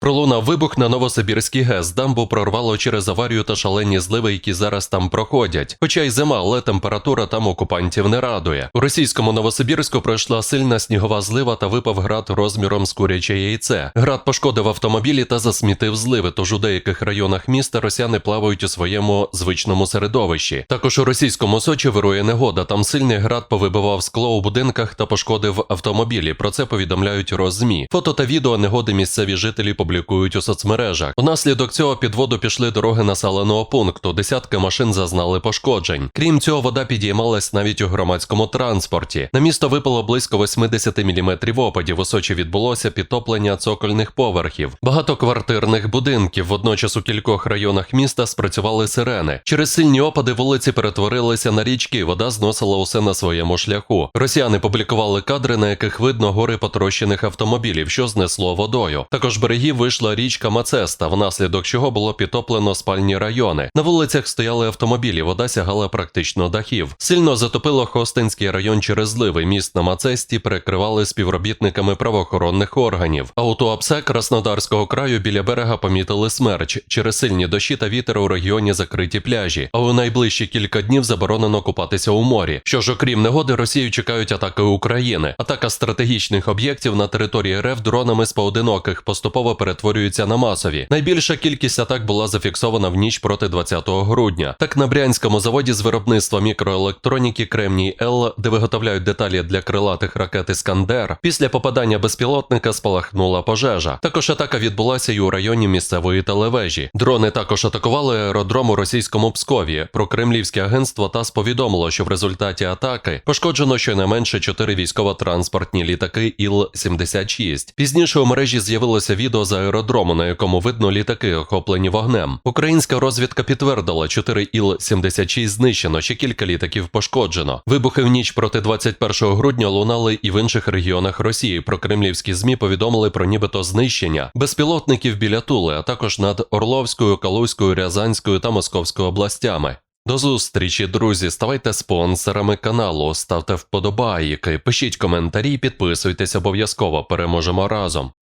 Пролунав вибух на Новосибірський ГЕС, дамбу прорвало через аварію та шалені зливи, які зараз там проходять. Хоча й зима, але температура там окупантів не радує. У російському Новосибірську пройшла сильна снігова злива та випав град розміром з куряче яйце. Град пошкодив автомобілі та засмітив зливи, тож у деяких районах міста росіяни плавають у своєму звичному середовищі. Також у російському Сочі вирує негода. Там сильний град повибивав скло у будинках та пошкодив автомобілі. Про це повідомляють роззмі. Фото та відео негоди місцеві жителі публікують у соцмережах. Унаслідок цього під воду пішли дороги населеного пункту. Десятки машин зазнали пошкоджень. Крім цього, вода підіймалась навіть у громадському транспорті. На місто випало близько 80 мм опадів. У Сочі відбулося підтоплення цокольних поверхів, багатоквартирних будинків. Водночас у кількох районах міста спрацювали сирени. Через сильні опади вулиці перетворилися на річки. Вода зносила усе на своєму шляху. Росіяни публікували кадри, на яких видно гори потрощених автомобілів, що знесло водою. Також берегів вийшла річка Мацеста, внаслідок чого було підтоплено спальні райони. На вулицях стояли автомобілі, вода сягала практично дахів. Сильно затопило Хостинський район через зливи. Міст на Мацесті перекривали співробітниками правоохоронних органів. А у Туапсе Краснодарського краю біля берега помітили смерч. Через сильні дощі та вітер у регіоні закриті пляжі. А у найближчі кілька днів заборонено купатися у морі. Що ж, окрім негоди, Росію чекають атаки України. Атака стратегічних об'єктів на території РФ дронами з поодиноких поступово перетворюється на масові. Найбільша кількість атак була зафіксована в ніч проти 20 грудня. Так на Брянському заводі з виробництва мікроелектроніки Кремній Л, де виготовляють деталі для крилатих ракет Іскандер, після попадання безпілотника спалахнула пожежа. Також атака відбулася і у районі місцевої телевежі. Дрони також атакували аеродром у російському Пскові. Про кремлівське агентство ТАСС повідомило, що в результаті атаки пошкоджено щонайменше чотири військово-транспортні літаки Іл-76. Пізніше у мережі з'явилося відео з аеродрому, на якому видно літаки, охоплені вогнем. Українська розвідка підтвердила, 4 Іл-76 знищено, ще кілька літаків пошкоджено. Вибухи в ніч проти 21 грудня лунали і в інших регіонах Росії. Про кремлівські змі повідомили про нібито знищення безпілотників біля Тули, а також над Орловською, Калузькою, Рязанською та Московською областями. До зустрічі, друзі. Ставайте спонсорами каналу, ставте вподобайки, пишіть коментарі, підписуйтесь обов'язково. Переможемо разом.